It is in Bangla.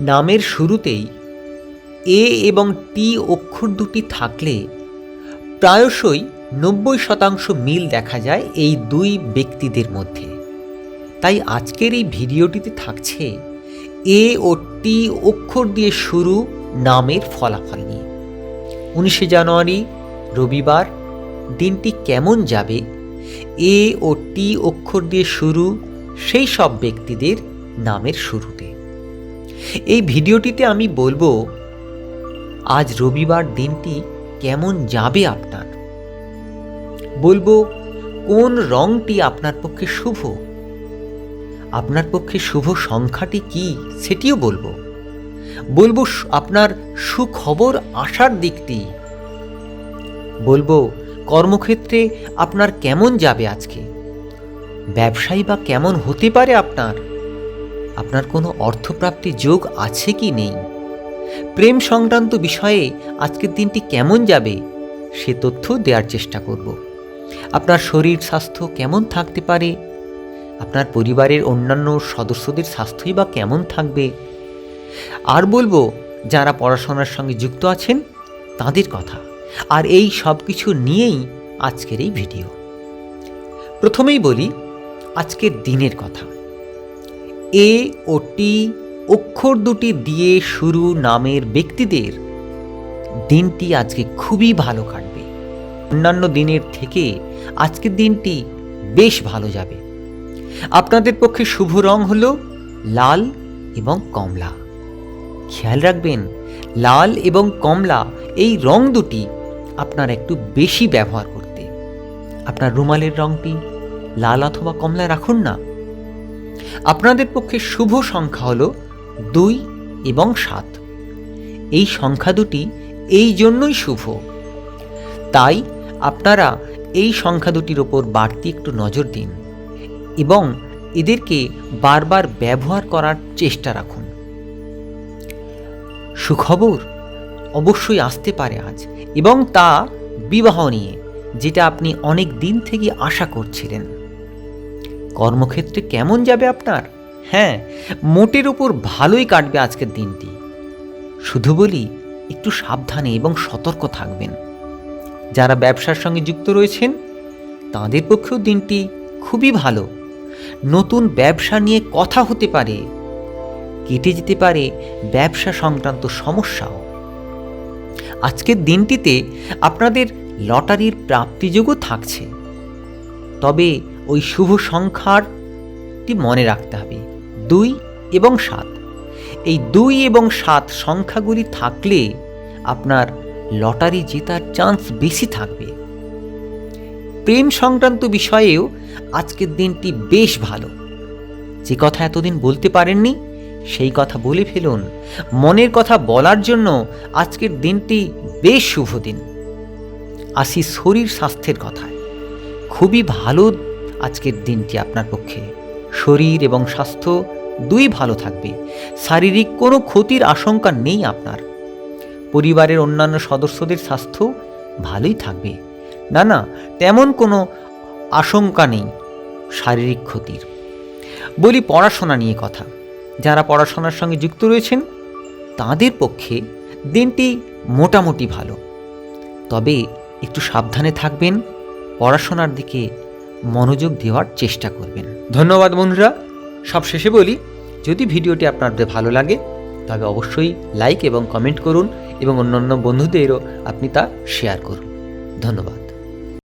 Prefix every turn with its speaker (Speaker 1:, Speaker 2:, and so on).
Speaker 1: নামের শুরুতেই এ এবং টি অক্ষর দুটি থাকলে প্রায়শই নব্বই শতাংশ মিল দেখা যায় এই দুই ব্যক্তিদের মধ্যে। তাই আজকের এই ভিডিওটিতে থাকছে এ ও টি অক্ষর দিয়ে শুরু নামের ফলাফল নিয়ে। উনিশে জানুয়ারি, রবিবার দিনটি কেমন যাবে, এ ও টি অক্ষর দিয়ে শুরু সেই সব ব্যক্তিদের নামের শুরুতে। এই ভিডিওটিতে আমি বলব, আজ রবিবার দিনটি কেমন যাবে আপনার? বলব, কোন রংটি আপনার পক্ষে শুভ? আপনার পক্ষে শুভ সংখ্যাটি কি সেটিও বলব। বলব, আপনার সুখবর আসার দিকটি। বলব, কর্মক্ষেত্রে আপনার কেমন যাবে আজকে? ব্যবসায়ী বা কেমন হতে পারে আপনার? আপনার কোনো অর্থপ্রাপ্তি যোগ আছে কি নেই? প্রেম সংক্রান্ত বিষয়ে আজকের দিনটি কেমন যাবে, সে তথ্য দেওয়ার চেষ্টা করব। আপনার শরীর স্বাস্থ্য কেমন থাকতে পারে? আপনার পরিবারের অন্যান্য সদস্যদের স্বাস্থ্যই বা কেমন থাকবে? আর বলব, যারা পড়াশোনার সঙ্গে যুক্ত আছেন, তাদের কথা। আর এই সব কিছু নিয়েই আজকের এই ভিডিও। প্রথমেই বলি, আজকের দিনের কথা। এ ও টি অক্ষর দুটি দিয়ে শুরু নামের ব্যক্তিদের দিনটি আজকে খুবই ভালো কাটবে। অন্যান্য দিনের থেকে আজকের দিনটি বেশ ভালো যাবে। আপনাদের পক্ষে শুভ রং হল লাল এবং কমলা। খেয়াল রাখবেন, লাল এবং কমলা এই রং দুটি আপনার একটু বেশি ব্যবহার করতে। আপনার রুমালের রংটি লাল অথবা কমলা রাখুন না। আপনাদের পক্ষে শুভ সংখ্যা হল দুই এবং সাত। এই সংখ্যা দুটি এই জন্যই শুভ। তাই আপনারা এই সংখ্যা দুটির ওপর বাড়তি একটু নজর দিন এবং এদেরকে বারবার ব্যবহার করার চেষ্টা রাখুন। সুখবর অবশ্যই আসতে পারে আজ এবং তা বিবাহ নিয়ে, যেটা আপনি অনেক দিন থেকে আশা করছিলেন। কর্মক্ষেত্রে কেমন যাবে আপনার? হ্যাঁ মোটের উপর ভালোই কাটবে আজকের দিনটি। শুধু বলি, একটু সাবধানে এবং সতর্ক থাকবেন। যারা ব্যবসার সঙ্গে যুক্ত রয়েছেন, তাদের পক্ষেও দিনটি খুবই ভালো। নতুন ব্যবসা নিয়ে কথা হতে পারে, কেটে যেতে পারে ব্যবসা সংক্রান্ত সমস্যাও। আজকের দিনটিতে আপনাদের লটারির প্রাপ্তিযোগও থাকছে। তবে ওই শুভ সংখ্যারটি মনে রাখতে হবে। দুই এবং সাত। এই দুই এবং সাত সংখ্যাগুলি থাকলে আপনার লটারি জেতার চান্স বেশি থাকবে। প্রেম সংক্রান্ত বিষয়েও আজকের দিনটি বেশ ভালো। যে কথা এতদিন বলতে পারেননি, সেই কথা বলে ফেলুন। মনের কথা বলার জন্য আজকের দিনটি বেশ শুভ দিন। আসি শরীর স্বাস্থ্যের কথায়। খুবই ভালো আজকের দিনটি আপনার পক্ষে। শরীর এবং স্বাস্থ্য দুই ভালো থাকবে। শারীরিক কোনো ক্ষতির আশঙ্কা নেই আপনার। পরিবারের অন্যান্য সদস্যদের স্বাস্থ্য ভালোই থাকবে। না না, তেমন কোনো আশঙ্কা নেই শারীরিক ক্ষতির। বলি পড়াশোনা নিয়ে কথা। যারা পড়াশোনার সঙ্গে যুক্ত রয়েছেন, তাদের পক্ষে দিনটি মোটামুটি ভালো। তবে একটু সাবধানে থাকবেন। পড়াশোনার দিকে মনোযোগ দেওয়ার চেষ্টা করবেন। ধন্যবাদ বন্ধুরা। সব শেষে বলি, যদি ভিডিওটি আপনাদের ভালো লাগে, তবে অবশ্যই লাইক এবং কমেন্ট করুন এবং অন্যান্য বন্ধুদেরও আপনি তা শেয়ার করুন। ধন্যবাদ।